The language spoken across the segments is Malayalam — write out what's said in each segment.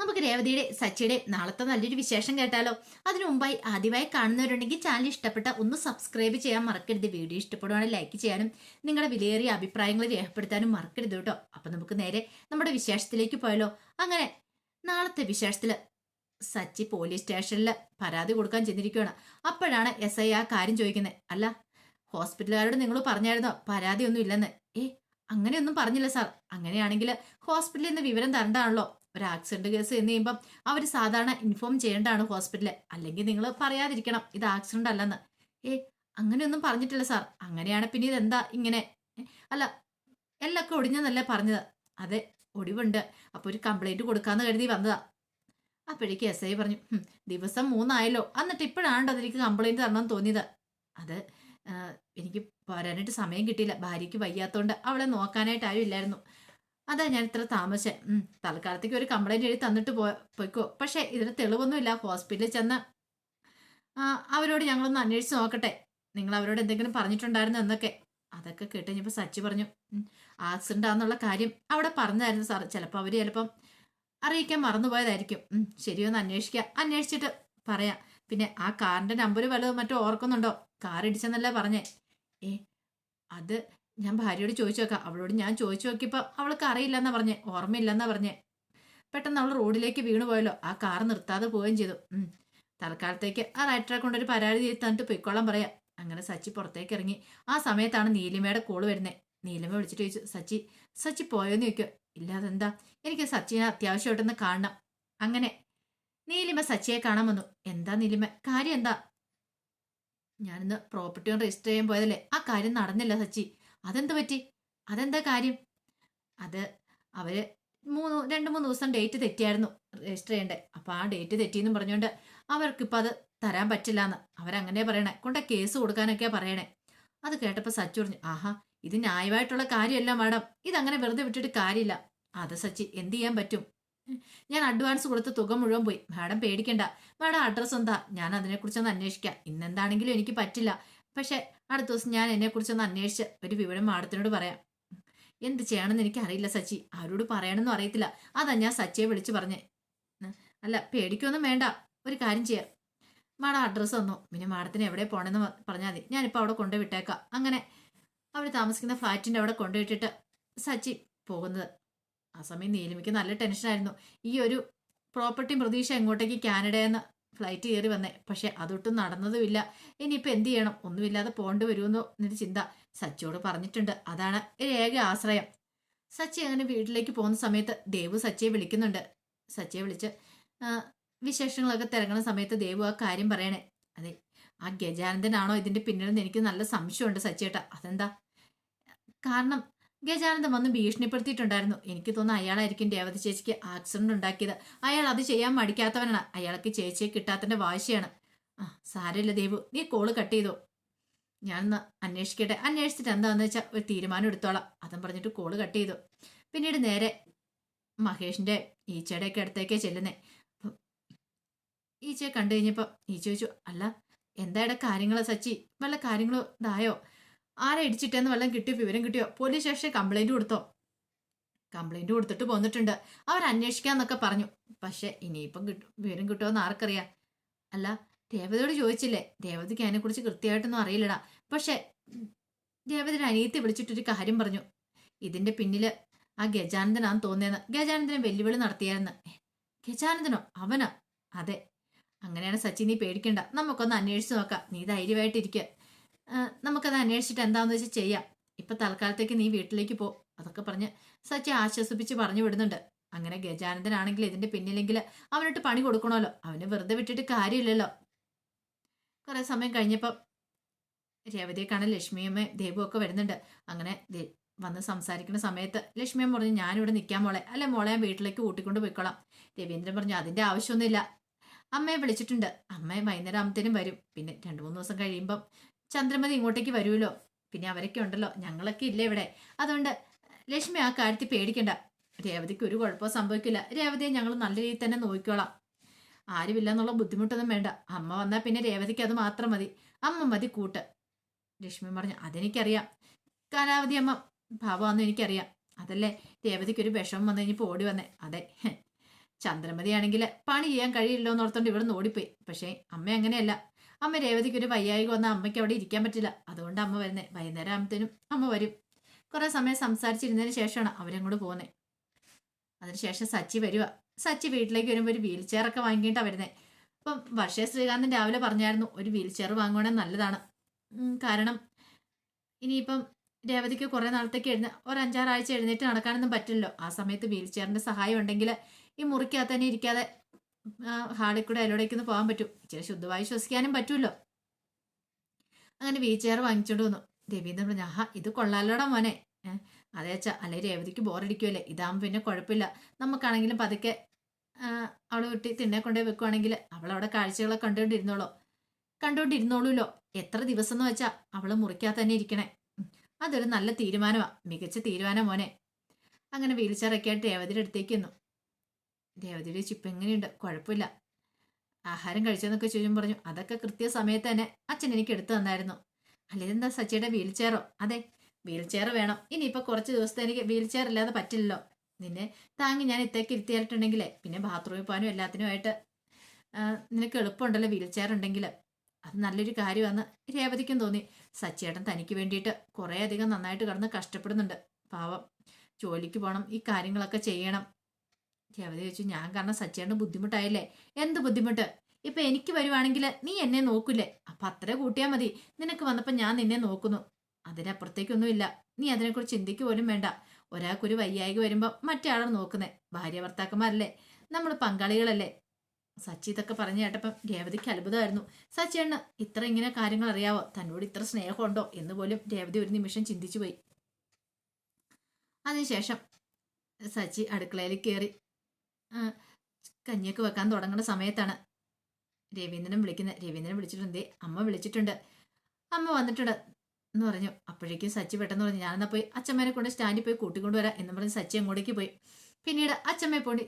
നമുക്ക് രേവതിയുടെ സച്ചിയുടെ നാളത്തെ നല്ലൊരു വിശേഷം കേട്ടാലോ? അതിനു മുമ്പായി ആദ്യമായി കാണുന്നവരുണ്ടെങ്കിൽ ചാനൽ ഇഷ്ടപ്പെട്ട ഒന്ന് സബ്സ്ക്രൈബ് ചെയ്യാൻ മറക്കരുത്. വീഡിയോ ഇഷ്ടപ്പെടുവാണെങ്കിൽ ലൈക്ക് ചെയ്യാനും നിങ്ങളുടെ വിലയേറിയ അഭിപ്രായങ്ങൾ രേഖപ്പെടുത്താനും മറക്കരുത് കേട്ടോ. അപ്പൊ നമുക്ക് നേരെ നമ്മുടെ വിശേഷത്തിലേക്ക് പോയാലോ? അങ്ങനെ നാളത്തെ വിശേഷത്തിൽ സച്ചി പോലീസ് സ്റ്റേഷനിൽ പരാതി കൊടുക്കാൻ ചെന്നിരിക്കുകയാണ് അപ്പോഴാണ് എസ് ഐ ആ കാര്യം ചോദിക്കുന്നത്. അല്ല ഹോസ്പിറ്റലുകാരോട് നിങ്ങൾ പറഞ്ഞായിരുന്നോ? പരാതിയൊന്നും ഇല്ലെന്ന്. ഏ അങ്ങനെയൊന്നും പറഞ്ഞില്ല സാർ. അങ്ങനെയാണെങ്കിൽ ഹോസ്പിറ്റലിൽ നിന്ന് വിവരം തരണ്ടാണല്ലോ ഒരു ആക്സിഡന്റ് കേസ് എന്ന് ചെയ്യുമ്പം അവർ സാധാരണ ഇൻഫോം ചെയ്യേണ്ടതാണ് ഹോസ്പിറ്റലിൽ അല്ലെങ്കിൽ നിങ്ങൾ പറയാതിരിക്കണം ഇത് ആക്സിഡന്റ് അല്ലെന്ന്. ഏ അങ്ങനെയൊന്നും പറഞ്ഞിട്ടില്ല സാർ അങ്ങനെയാണ് പിന്നെ ഇതെന്താ ഇങ്ങനെ? അല്ല എല്ലൊക്കെ ഒടിഞ്ഞെന്നല്ലേ പറഞ്ഞത്. അതെ ഒടിവുണ്ട്. അപ്പോൾ ഒരു കംപ്ലൈന്റ് കൊടുക്കാന്ന് കരുതി വന്നതാ. അപ്പോഴേക്ക് എസ് ഐ പറഞ്ഞു ദിവസം മൂന്നായല്ലോ. എന്നിട്ട് ഇപ്പോഴാണ് അതിലേക്ക് കംപ്ലൈന്റ് തരണമെന്ന് തോന്നിയത്? അത് എനിക്ക് വരാനായിട്ട് സമയം കിട്ടിയില്ല. ഭാര്യയ്ക്ക് വയ്യാത്തതുകൊണ്ട് അവളെ നോക്കാനായിട്ട് ആരും ഇല്ലായിരുന്നു അതാ ഞാൻ ഇത്ര താമസിച്ചത് ഉം, തൽക്കാലത്തേക്ക് ഒരു കംപ്ലൈന്റ് എഴുതി തന്നിട്ട് പോ പോയിക്കോ. പക്ഷേ ഇതിന് തെളിവൊന്നുമില്ല. ഹോസ്പിറ്റലിൽ ചെന്ന് അവരോട് ഞങ്ങളൊന്ന് അന്വേഷിച്ച് നോക്കട്ടെ. നിങ്ങൾ അവരോട് എന്തെങ്കിലും പറഞ്ഞിട്ടുണ്ടായിരുന്നു എന്നൊക്കെ. അതൊക്കെ കേട്ട് കഴിഞ്ഞപ്പോൾ സച്ചി പറഞ്ഞു ആക്സിഡന്റ് ആണെന്നുള്ള കാര്യം അവിടെ പറഞ്ഞായിരുന്നു സാർ ചിലപ്പോൾ അവർ ചിലപ്പം അറിയിക്കാൻ മറന്നുപോയതായിരിക്കും. ശരിയൊന്ന് അന്വേഷിക്കുക അന്വേഷിച്ചിട്ട് പറയാം. പിന്നെ ആ കാറിന്റെ നമ്പർ വല്ലതും മറ്റോ ഓർക്കുന്നുണ്ടോ? കാർ ഇടിച്ചെന്നല്ലേ പറഞ്ഞേ. ഏ അത് ഞാൻ ഭാര്യയോട് ചോദിച്ചു നോക്കാം അവളോട് ഞാൻ ചോദിച്ചു നോക്കിയപ്പോൾ അവൾക്ക് അറിയില്ലെന്നാ പറഞ്ഞേ. ഓർമ്മയില്ലെന്നാ പറഞ്ഞേ. പെട്ടെന്ന് അവൾ റോഡിലേക്ക് വീണു പോയല്ലോ. ആ കാർ നിർത്താതെ പോവുകയും ചെയ്തു. തൽക്കാലത്തേക്ക് ആ റൈറ്ററെ കൊണ്ടൊരു പരാതി തന്നിട്ട് പൊയ്ക്കോളാൻ പറയാം. അങ്ങനെ സച്ചി പുറത്തേക്ക് ഇറങ്ങി. ആ സമയത്താണ് നീലിമയുടെ കോൾ വരുന്നത് നീലിമ വിളിച്ചിട്ട് ചോദിച്ചു സച്ചി സച്ചി പോയോന്ന് ഇല്ല അതെന്താ എനിക്ക് സച്ചിനെ അത്യാവശ്യമായിട്ടൊന്ന് കാണണം. അങ്ങനെ നീലിമ സച്ചിയെ കാണാൻ വന്നു. എന്താ നീലിമ? കാര്യം എന്താ? ഞാനിന്ന് പ്രോപ്പർട്ടി രജിസ്റ്റർ ചെയ്യാൻ പോയതല്ലേ. ആ കാര്യം നടന്നില്ല സച്ചി. അതെന്ത് പറ്റി? അതെന്താ കാര്യം? അത് അവർ മൂന്ന് രണ്ട് മൂന്ന് ദിവസം ഡേറ്റ് തെറ്റിയായിരുന്നു രജിസ്റ്റർ ചെയ്യേണ്ടത്. അപ്പൊ ആ ഡേറ്റ് തെറ്റിയെന്ന് പറഞ്ഞുകൊണ്ട് അവർക്കിപ്പോൾ അത് തരാൻ പറ്റില്ല എന്ന് അവരങ്ങനെ പറയണേ. കൊണ്ട കേസ് കൊടുക്കാനൊക്കെ പറയണേ. അത് കേട്ടപ്പോൾ സച്ചു പറഞ്ഞു ആഹാ ഇത് ന്യായമായിട്ടുള്ള കാര്യമല്ല മാഡം. ഇതങ്ങനെ വെറുതെ വിട്ടിട്ട് കാര്യമില്ല. അത് സച്ചി എന്ത് ചെയ്യാൻ പറ്റും? ഞാൻ അഡ്വാൻസ് കൊടുത്ത് തുക മുഴുവൻ പോയി. മാഡം പേടിക്കണ്ട. മാഡം അഡ്രസ്സ് എന്താ? ഞാൻ അതിനെക്കുറിച്ചൊന്ന് അന്വേഷിക്കാം. ഇന്നെന്താണെങ്കിലും എനിക്ക് പറ്റില്ല. പക്ഷെ അടുത്ത ദിവസം ഞാൻ എന്നെക്കുറിച്ചൊന്ന് അന്വേഷിച്ച് ഒരു വിവരം മാഡത്തിനോട് പറയാം. എന്ത് ചെയ്യണമെന്ന് എനിക്ക് അറിയില്ല സച്ചി. ആരോട് പറയണമെന്നും അറിയത്തില്ല. അതാ ഞാൻ സച്ചിയെ വിളിച്ചു പറഞ്ഞേ. അല്ല പേടിക്കൊന്നും വേണ്ട. ഒരു കാര്യം ചെയ്യാം. മാഡം അഡ്രസ്സ് തന്നു. പിന്നെ മാഡത്തിന് എവിടെ പോകണമെന്ന് പറഞ്ഞാൽ മതി. ഞാനിപ്പോൾ അവിടെ കൊണ്ടു വിട്ടേക്കാം. അങ്ങനെ അവർ താമസിക്കുന്ന ഫ്ലാറ്റിന്റെ അവിടെ കൊണ്ടുവിട്ടിട്ട് സച്ചി പോകുന്നത്. ആ സമയം നീലിമയ്ക്ക് നല്ല ടെൻഷനായിരുന്നു ഈ ഒരു പ്രോപ്പർട്ടി പ്രതീക്ഷ എങ്ങോട്ടേക്ക് കാനഡയെന്ന് ഫ്ലൈറ്റ് കയറി വന്നേ. പക്ഷെ അതൊട്ടും നടന്നതുമില്ല. ഇനിയിപ്പോൾ എന്ത് ചെയ്യണം? ഒന്നുമില്ലാതെ പോകേണ്ടി വരുമെന്നോ എന്നൊരു ചിന്ത സച്ചിയോട് പറഞ്ഞിട്ടുണ്ട്. അതാണ് ഏക ആശ്രയം. സച്ചി അങ്ങനെ വീട്ടിലേക്ക് പോകുന്ന സമയത്ത് ദേവു സച്ചിയെ വിളിക്കുന്നുണ്ട്. സച്ചിയെ വിളിച്ച് വിശേഷങ്ങളൊക്കെ തിരങ്ങുന്ന സമയത്ത് ദേവു ആ കാര്യം പറയണേ. അതെ ആ ഗജാനന്ദനാണോ ഇതിന്റെ പിന്നിലെന്ന് എനിക്ക് നല്ല സംശയമുണ്ട് സച്ചിയേട്ട. അതെന്താ? കാരണം ഗജാനന്ദൻ വന്ന് ഭീഷണിപ്പെടുത്തിയിട്ടുണ്ടായിരുന്നു. എനിക്ക് തോന്നുന്നു അയാളായിരിക്കും രേവതി ചേച്ചിക്ക് ആക്സിഡന്റ് ഉണ്ടാക്കിയത്. അയാൾ അത് ചെയ്യാൻ മടിക്കാത്തവനാണ്. അയാൾക്ക് ചേച്ചിയെ കിട്ടാത്തതിന്റെ വാശിയാണ്. ആ സാരമില്ല ദേവു. നീ കോൾ കട്ട് ചെയ്തോ? ഞാനൊന്ന് അന്വേഷിക്കട്ടെ. അന്വേഷിച്ചിട്ട് എന്താന്ന് വെച്ചാൽ ഒരു തീരുമാനം എടുത്തോളാം. അതും പറഞ്ഞിട്ട് കോൾ കട്ട് ചെയ്തു. പിന്നീട് നേരെ മഹേഷിന്റെ ഈച്ചയുടെ ഒക്കെ അടുത്തേക്കേ ചെല്ലുന്നേ. ഈച്ചയെ കണ്ടു കഴിഞ്ഞപ്പോൾ ഈ ചോദിച്ചു അല്ല എന്തായുടെ കാര്യങ്ങളോ സച്ചി? വല്ല കാര്യങ്ങളോ ഇതായോ? ആരെ ഇടിച്ചിട്ടെന്ന് വല്ലതും കിട്ടിയോ? വിവരം കിട്ടിയോ? പോലീസ് സ്റ്റേഷനിൽ കംപ്ലൈന്റ് കൊടുത്തോ? കംപ്ലൈന്റ് കൊടുത്തിട്ട് പോന്നിട്ടുണ്ട്. അവർ അന്വേഷിക്കാന്നൊക്കെ പറഞ്ഞു. പക്ഷെ ഇനിയിപ്പം കിട്ടും വിവരം കിട്ടുമോന്ന് ആർക്കറിയാം? അല്ല രേവതിയോട് ചോദിച്ചില്ലേ? രേവതിക്ക് അതിനെക്കുറിച്ച് കൃത്യമായിട്ടൊന്നും അറിയില്ലടാ. പക്ഷെ രേവതിയുടെ അനിയത്തി വിളിച്ചിട്ടൊരു കാര്യം പറഞ്ഞു. ഇതിന്റെ പിന്നിൽ ആ ഗജാനന്ദനാന്ന് തോന്നിയെന്ന്. ഗജാനന്ദനെ വെല്ലുവിളി നടത്തിയായിരുന്നു. ഗജാനന്ദനോ? അവനോ? അതെ. അങ്ങനെയാണ് സച്ചിൻ നീ പേടിക്കണ്ട. നമുക്കൊന്ന് അന്വേഷിച്ച് നോക്കാം. നീ ധൈര്യമായിട്ടിരിക്കുക നമുക്കത് അന്വേഷിച്ചിട്ട് എന്താണെന്ന് വെച്ചാൽ ചെയ്യാം. ഇപ്പം തൽക്കാലത്തേക്ക് നീ വീട്ടിലേക്ക് പോ. അതൊക്കെ പറഞ്ഞ് സച്ചി ആശ്വസിപ്പിച്ച് പറഞ്ഞു വിടുന്നുണ്ട്. അങ്ങനെ ഗജാനന്ദനാണെങ്കിൽ ഇതിന്റെ പിന്നിലെങ്കിൽ അവനിട്ട് പണി കൊടുക്കണമല്ലോ. അവന് വെറുതെ വിട്ടിട്ട് കാര്യമില്ലല്ലോ. കുറെ സമയം കഴിഞ്ഞപ്പം രേവതിയെ കാണാൻ ലക്ഷ്മിയമ്മ ദേവു ഒക്കെ വരുന്നുണ്ട്. അങ്ങനെ വന്ന് സംസാരിക്കുന്ന സമയത്ത് ലക്ഷ്മിയമ്മ പറഞ്ഞു ഞാനിവിടെ നിൽക്കാൻ മോളെ. അല്ലെ മോളെ ഞാൻ വീട്ടിലേക്ക് കൂട്ടിക്കൊണ്ട് പോയിക്കോളാം. രവീന്ദ്രൻ പറഞ്ഞു അതിന്റെ ആവശ്യമൊന്നുമില്ല. അമ്മയെ വിളിച്ചിട്ടുണ്ട്. അമ്മയെ വൈകുന്നേരം ആകുമ്പത്തേനും വരും. പിന്നെ രണ്ടു മൂന്ന് ദിവസം കഴിയുമ്പം ചന്ദ്രമതി ഇങ്ങോട്ടേക്ക് വരുമല്ലോ പിന്നെ അവരൊക്കെ ഉണ്ടല്ലോ. ഞങ്ങളൊക്കെ ഇല്ല ഇവിടെ. അതുകൊണ്ട് ലക്ഷ്മി ആ കാര്യത്തിൽ പേടിക്കണ്ട. രേവതിക്ക് ഒരു കുഴപ്പവും സംഭവിക്കില്ല. രേവതിയെ ഞങ്ങൾ നല്ല രീതിയിൽ തന്നെ നോക്കിക്കോളാം. ആരുമില്ല എന്നുള്ള ബുദ്ധിമുട്ടൊന്നും വേണ്ട. അമ്മ വന്നാൽ പിന്നെ രേവതിക്ക് അത് മാത്രം മതി. അമ്മ മതി കൂട്ട്. ലക്ഷ്മി പറഞ്ഞു അതെനിക്കറിയാം. കാലാവധി അമ്മ ഭാവമാണെന്ന് എനിക്കറിയാം. അതല്ലേ? രേവതിക്ക് ഒരു വിഷമം വന്നു കഴിഞ്ഞപ്പോൾ ഓടി വന്നേ. അതെ. ചന്ദ്രമതി ആണെങ്കിൽ പണി ചെയ്യാൻ കഴിയില്ലോ എന്നോർത്തോണ്ട് ഇവിടെ നിന്ന് ഓടിപ്പോയി. പക്ഷേ അമ്മ അങ്ങനെയല്ല. അമ്മ രേവതിക്ക് ഒരു വയ്യായിക വന്ന അമ്മയ്ക്ക് അവിടെ ഇരിക്കാൻ പറ്റില്ല. അതുകൊണ്ട് അമ്മ വരുന്നേ. വൈകുന്നേരം ആകുമ്പത്തേനും അമ്മ വരും. കുറെ സമയം സംസാരിച്ചിരുന്നതിന് ശേഷമാണ് അവരങ്ങോട്ട് പോകുന്നത് അതിനുശേഷം സച്ചി വരിക സച്ചി വീട്ടിലേക്ക് വരുമ്പോൾ ഒരു വീൽ ചെയറൊക്കെ വാങ്ങിയിട്ടാണ് വരുന്നത് അപ്പം വർഷ ശ്രീകാന്തൻ രാവിലെ പറഞ്ഞായിരുന്നു ഒരു വീൽ ചെയർ വാങ്ങുവാണെങ്കിൽ നല്ലതാണ്. കാരണം ഇനിയിപ്പം രേവതിക്ക് കുറേ നാളത്തേക്ക് എഴുന്ന ഒരു അഞ്ചാറാഴ്ച എഴുന്നേറ്റ് നടക്കാനൊന്നും പറ്റില്ലല്ലോ. ആ സമയത്ത് വീൽ ചെയറിന്റെ സഹായം ഉണ്ടെങ്കിൽ ഈ മുറിക്കകത്ത് തന്നെ ഇരിക്കാതെ ഹാളിൽ കൂടെ അതിലൂടേക്കൊന്ന് പോകാൻ പറ്റും. ഇച്ചിരി ശുദ്ധമായി ശ്വസിക്കാനും പറ്റുമല്ലോ. അങ്ങനെ വീൽ ചെയർ വാങ്ങിച്ചോണ്ട് വന്നു. രവീന്ദ്രൻ പറഞ്ഞു ആഹാ ഇത് കൊള്ളാലോടാ മോനെ. അതേ അച്ഛാ അല്ലെ രേവതിക്ക് ബോറടിക്കുമല്ലേ ഇതാകുമ്പോൾ പിന്നെ കുഴപ്പമില്ല. നമുക്കാണെങ്കിലും പതുക്കെ അവൾ വിട്ടി തിണ്ണെ കൊണ്ടേ വെക്കുവാണെങ്കിൽ അവൾ അവിടെ കാഴ്ചകളെ കണ്ടുകൊണ്ടിരുന്നോളോ. കണ്ടുകൊണ്ടിരുന്നോളൂല്ലോ എത്ര ദിവസം എന്ന് വെച്ചാ അവൾ മുറിക്കാതെ തന്നെ ഇരിക്കണേ. അതൊരു നല്ല തീരുമാനമാണ് മികച്ച തീരുമാനം മോനെ. അങ്ങനെ വീൽ ചെയറൊക്കെ ആയിട്ട് രേവതിയുടെ അടുത്തേക്ക് വന്നു രേവതിയുടെ ചിപ്പ് എങ്ങനെയുണ്ട്? കുഴപ്പമില്ല. ആഹാരം കഴിച്ചെന്നൊക്കെ ചോദ്യം പറഞ്ഞു. അതൊക്കെ കൃത്യസമയത്ത് തന്നെ അച്ഛൻ എനിക്ക് എടുത്തു തന്നായിരുന്നു. അല്ലെങ്കിൽ എന്താ സച്ചിയുടെ വീൽ ചെയറോ അതെ വീൽ ചെയർ വേണം. ഇനിയിപ്പോൾ കുറച്ച് ദിവസത്തെ എനിക്ക് വീൽ ചെയർ ഇല്ലാതെ പറ്റില്ലല്ലോ. നിന്നെ താങ്ങി ഞാൻ ഇത്തേക്ക് ഇരുത്തിയായിട്ടുണ്ടെങ്കിലേ പിന്നെ ബാത്റൂമിൽ പോകാനും എല്ലാത്തിനുമായിട്ട് നിനക്ക് എളുപ്പമുണ്ടല്ലോ വീൽ ചെയർ ഉണ്ടെങ്കിൽ അത് നല്ലൊരു കാര്യമാണ് രേവതിക്കും തോന്നി. സച്ചേട്ടൻ തനിക്ക് വേണ്ടിയിട്ട് കുറേയധികം നന്നായിട്ട് കിടന്ന് കഷ്ടപ്പെടുന്നുണ്ട്. പാവം ജോലിക്ക് പോകണം ഈ കാര്യങ്ങളൊക്കെ ചെയ്യണം. രേവതി ചോദിച്ചു ഞാൻ കാരണം സച്ചേട്ടന് ബുദ്ധിമുട്ടായില്ലേ? എന്ത് ബുദ്ധിമുട്ട്? ഇപ്പൊ എനിക്ക് വരുവാണെങ്കിൽ നീ എന്നെ നോക്കൂലേ? അപ്പൊ അത്ര കൂട്ടിയാൽ മതി. നിനക്ക് വന്നപ്പോ ഞാൻ നിന്നെ നോക്കുന്നു. അതിനപ്പുറത്തേക്കൊന്നുമില്ല. നീ അതിനെക്കുറിച്ച് ചിന്തിക്ക് പോലും വേണ്ട. ഒരാൾക്കൊരു വയ്യായിക വരുമ്പോൾ മറ്റേ നോക്കുന്നേ. ഭാര്യ ഭർത്താക്കന്മാരല്ലേ? നമ്മൾ പങ്കാളികളല്ലേ? സച്ചി ഇതൊക്കെ പറഞ്ഞു കേട്ടപ്പം രേവതിക്ക് അത്ഭുതമായിരുന്നു. സച്ചിയണ്ണ ഇത്ര ഇങ്ങനെ കാര്യങ്ങൾ അറിയാവോ? തന്നോട് ഇത്ര സ്നേഹമുണ്ടോ? എന്ന് പോലും രേവതി ഒരു നിമിഷം ചിന്തിച്ചു പോയി അതിനുശേഷം സച്ചി അടുക്കളയിൽ കയറി കഞ്ഞിയൊക്കെ വെക്കാൻ തുടങ്ങുന്ന സമയത്താണ്. രവീന്ദ്രൻ വിളിക്കുന്നത് രവീന്ദ്രൻ വിളിച്ചിട്ടുണ്ട്. അമ്മ വിളിച്ചിട്ടുണ്ട്. അമ്മ വന്നിട്ടുണ്ട് എന്ന് പറഞ്ഞു. അപ്പോഴേക്കും സച്ചി പെട്ടെന്ന് പറഞ്ഞു ഞാനെന്നാ പോയി അച്ഛമ്മേനെ കൊണ്ട് സ്റ്റാൻഡിൽ പോയി കൂട്ടിക്കൊണ്ട് വരാം എന്ന് പറഞ്ഞ് സച്ചി അങ്ങോട്ടേക്ക് പോയി. പിന്നീട് അച്ഛമ്മയെ പോയി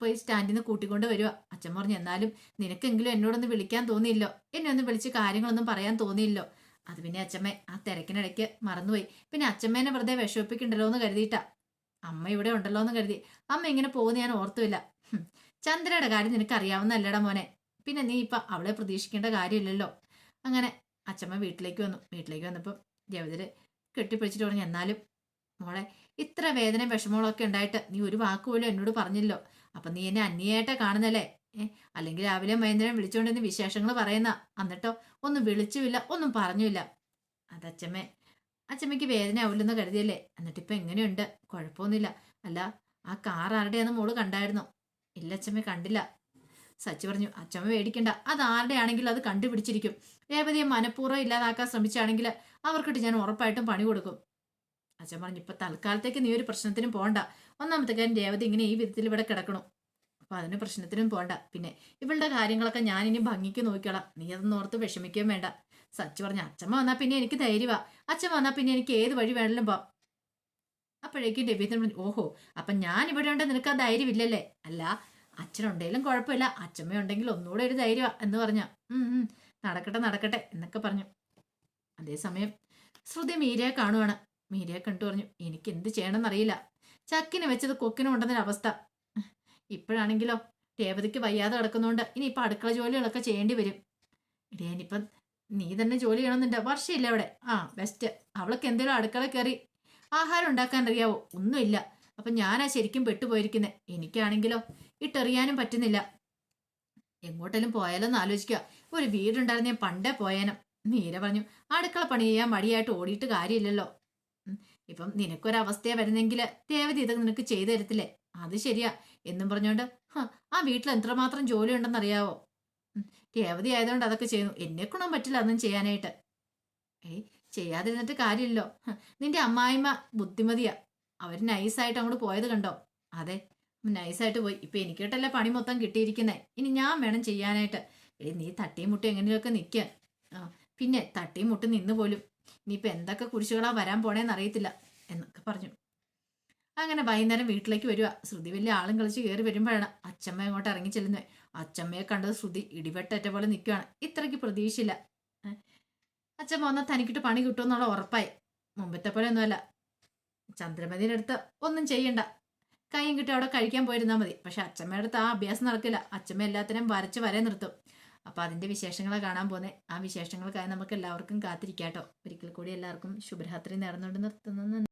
പോയി സ്റ്റാൻഡിൽ നിന്ന് കൂട്ടിക്കൊണ്ട് വരിക അച്ഛൻ പറഞ്ഞു എന്നാലും നിനക്കെങ്കിലും എന്നോടൊന്ന് വിളിക്കാൻ തോന്നിയില്ലോ. എന്നെ ഒന്ന് വിളിച്ച് കാര്യങ്ങളൊന്നും പറയാൻ തോന്നിയില്ലോ. അത് പിന്നെ അച്ഛമ്മ ആ തിരക്കിനിടയ്ക്ക് മറന്നുപോയി. പിന്നെ അച്ഛമ്മേനെ വെറുതെ വിഷമിപ്പിക്കണ്ടല്ലോ എന്ന് കരുതിയിട്ടാ. അമ്മ ഇവിടെ ഉണ്ടല്ലോ എന്ന് കരുതി. അമ്മ ഇങ്ങനെ പോകുന്ന ഞാൻ ഓർത്തുമില്ല. ചന്ദ്രയുടെ കാര്യം നിനക്ക് അറിയാവുന്നല്ലടാ മോനെ. പിന്നെ നീ ഇപ്പൊ അവളെ പ്രതീക്ഷിക്കേണ്ട കാര്യമില്ലല്ലോ. അങ്ങനെ അച്ഛമ്മ വീട്ടിലേക്ക് വന്നു. വീട്ടിലേക്ക് വന്നപ്പോൾ ദേവതര് കെട്ടിപ്പിടിച്ചിട്ട് പറഞ്ഞു എന്നാലും മോളെ ഇത്ര വേദന വിഷമങ്ങളൊക്കെ ഉണ്ടായിട്ട് നീ ഒരു വാക്ക് പോലും എന്നോട് പറഞ്ഞില്ലോ അപ്പൊ നീ എന്നെ അന്യായിട്ടാ കാണുന്നല്ലേ? അല്ലെങ്കിൽ രാവിലെ വൈകുന്നേരം വിളിച്ചുകൊണ്ടിരുന്ന് വിശേഷങ്ങൾ പറയുന്ന? എന്നിട്ടോ ഒന്നും വിളിച്ചുമില്ല ഒന്നും പറഞ്ഞുമില്ല. അതച്ഛമ്മേ അച്ഛമ്മയ്ക്ക് വേദന ആവില്ലെന്ന് കരുതിയല്ലേ? എന്നിട്ടിപ്പോൾ എങ്ങനെയുണ്ട്? കുഴപ്പമൊന്നുമില്ല. അല്ല ആ കാർ ആരുടെയാന്ന് മോൾ കണ്ടായിരുന്നോ? ഇല്ല അച്ഛമ്മ കണ്ടില്ല. സച്ചി പറഞ്ഞു അച്ഛമ്മ മേടിക്കണ്ട അത് ആരുടെ ആണെങ്കിലും അത് കണ്ടുപിടിച്ചിരിക്കും. രേവതിയെ മനഃപൂർവം ഇല്ലാതാക്കാൻ ശ്രമിച്ചാണെങ്കിൽ അവർക്കിട്ട് ഞാൻ ഉറപ്പായിട്ടും പണി കൊടുക്കും. അച്ഛൻ പറഞ്ഞു ഇപ്പൊ തൽക്കാലത്തേക്ക് നീ ഒരു പ്രശ്നത്തിനും പോകണ്ട ഒന്നാമത്തെ കാര്യം രേവതി ഇങ്ങനെ ഈ വിധത്തിൽ ഇവിടെ കിടക്കണു. അപ്പൊ അതിന് പ്രശ്നത്തിനും പോകണ്ട പിന്നെ ഇവളുടെ കാര്യങ്ങളൊക്കെ ഞാൻ ഇനി ഭംഗിക്ക് നോക്കിക്കോളാം. നീ അതൊന്നോർത്ത് വിഷമിക്കുകയും വേണ്ട. സച്ചു പറഞ്ഞു അച്ഛമ്മ വന്നാൽ പിന്നെ എനിക്ക് ധൈര്യവാ. അച്ഛൻ വന്നാൽ പിന്നെ എനിക്ക് ഏത് വഴി വേണമെങ്കിലും പോവാം. അപ്പോഴേക്കും രവീന്ദ്രൻ പറഞ്ഞു ഓഹോ അപ്പൊ ഞാൻ ഇവിടെ ഉണ്ട് നിനക്ക് ആ ധൈര്യം ഇല്ലല്ലേ അല്ല അച്ഛനുണ്ടെങ്കിലും കുഴപ്പമില്ല. അച്ഛമ്മയുണ്ടെങ്കിൽ ഒന്നുകൂടെ ഒരു ധൈര്യമാ എന്ന് പറഞ്ഞ. നടക്കട്ടെ നടക്കട്ടെ എന്നൊക്കെ പറഞ്ഞു. അതേസമയം ശ്രുതി മീരയെ കാണുവാണ്. മീരയെ കണ്ടു പറഞ്ഞു എനിക്ക് എന്ത് ചെയ്യണമെന്നറിയില്ല. ചക്കിനെ വെച്ചത് കൊക്കിനും ഉണ്ടെന്നൊരു അവസ്ഥ. ഇപ്പോഴാണെങ്കിലോ രേവതിക്ക് വയ്യാതെ കിടക്കുന്നതുകൊണ്ട് ഇനി ഇപ്പൊ അടുക്കള ജോലികളൊക്കെ ചെയ്യേണ്ടി വരും. ഇടേ നീ തന്നെ ജോലി ചെയ്യണമെന്നുണ്ട്. വർഷമില്ല അവിടെ? ആ ബെസ്റ്റ് അവൾക്ക് എന്തെങ്കിലും അടുക്കള കയറി ആഹാരം ഉണ്ടാക്കാൻ അറിയാവോ ഒന്നുമില്ല. അപ്പൊ ഞാനാ ശരിക്കും പെട്ടുപോയിരിക്കുന്നത് എനിക്കാണെങ്കിലോ? ഇട്ടെറിയാനും പറ്റുന്നില്ല. എങ്ങോട്ടെങ്കിലും പോയാലോ എന്ന് ആലോചിക്കുക. ഒരു വീടുണ്ടായിരുന്ന ഞാൻ പണ്ടേ പോയാനും. നീര പറഞ്ഞു അടുക്കള പണി ചെയ്യാൻ മടിയായിട്ട് ഓടിയിട്ട് കാര്യമില്ലല്ലോ. ഇപ്പം നിനക്കൊരവസ്ഥയാ വരുന്നെങ്കിൽ ദേവതി ഇതൊക്കെ നിനക്ക് ചെയ്തു തരത്തില്ലേ? അത് ശരിയാ. എന്നും പറഞ്ഞുകൊണ്ട് "ഹ, ആ വീട്ടിൽ എത്രമാത്രം ജോലി ഉണ്ടെന്ന് അറിയാവോ ഉം, രേവതി ആയതുകൊണ്ട് അതൊക്കെ ചെയ്യുന്നു. എന്നെ കൊണ്ടും പറ്റില്ല അതൊന്നും ചെയ്യാനായിട്ട്. ഏയ് ചെയ്യാതിരുന്നിട്ട് കാര്യമില്ലല്ലോ ഹ, നിന്റെ അമ്മായിമ്മ ബുദ്ധിമതിയാ. അവർ നൈസായിട്ട് അങ്ങോട്ട് പോയത് കണ്ടോ? അതെ നൈസായിട്ട് പോയി. ഇപ്പൊ എനിക്കിട്ടല്ലേ പണി മൊത്തം കിട്ടിയിരിക്കുന്നേ. ഇനി ഞാൻ വേണം ചെയ്യാനായിട്ട്. എടി നീ തട്ടിയും മുട്ടി എങ്ങനെയൊക്കെ നിൽക്കുക ആ പിന്നെ തട്ടിയും മുട്ടി നിന്ന് പോലും. ഇനിയിപ്പൊ എന്തൊക്കെ കുരിശുകളാ വരാൻ പോണേന്ന് അറിയത്തില്ല എന്നൊക്കെ പറഞ്ഞു. അങ്ങനെ വൈകുന്നേരം വീട്ടിലേക്ക് വരിക ശ്രുതി വലിയ ആളും കളിച്ച് കയറി വരുമ്പോഴാണ് അച്ഛമ്മ അങ്ങോട്ട് ഇറങ്ങി ചെല്ലുന്നത് അച്ചമ്മയെ കണ്ടത് ശ്രുതി ഇടിവെട്ടറ്റ പോലെ നിൽക്കുകയാണ് ഇത്രയ്ക്ക് പ്രതീക്ഷയില്ല. അച്ഛമ്മ വന്നാൽ തനിക്കിട്ട് പണി കിട്ടുമെന്നുള്ള ഉറപ്പായി. മുമ്പത്തെ പോലെ ഒന്നുമല്ല ചന്ദ്രമതിയുടെ അടുത്ത് ഒന്നും ചെയ്യണ്ട. കൈയും കിട്ടി അവിടെ കഴിക്കാൻ പോയിരുന്നാൽ മതി. പക്ഷെ അച്ഛമ്മയുടെ അടുത്ത് ആ അഭ്യാസം നടക്കില്ല. അച്ഛമ്മ എല്ലാത്തിനും വരച്ച് വരെ നിർത്തും. അപ്പൊ അതിന്റെ വിശേഷങ്ങളെ കാണാൻ പോന്നേ. ആ വിശേഷങ്ങൾക്കായി നമുക്ക് എല്ലാവർക്കും കാത്തിരിക്കാട്ടോ. ഒരിക്കൽ കൂടി എല്ലാവർക്കും ശുഭരാത്രി നേർന്നുകൊണ്ട് നിർത്തുന്നു.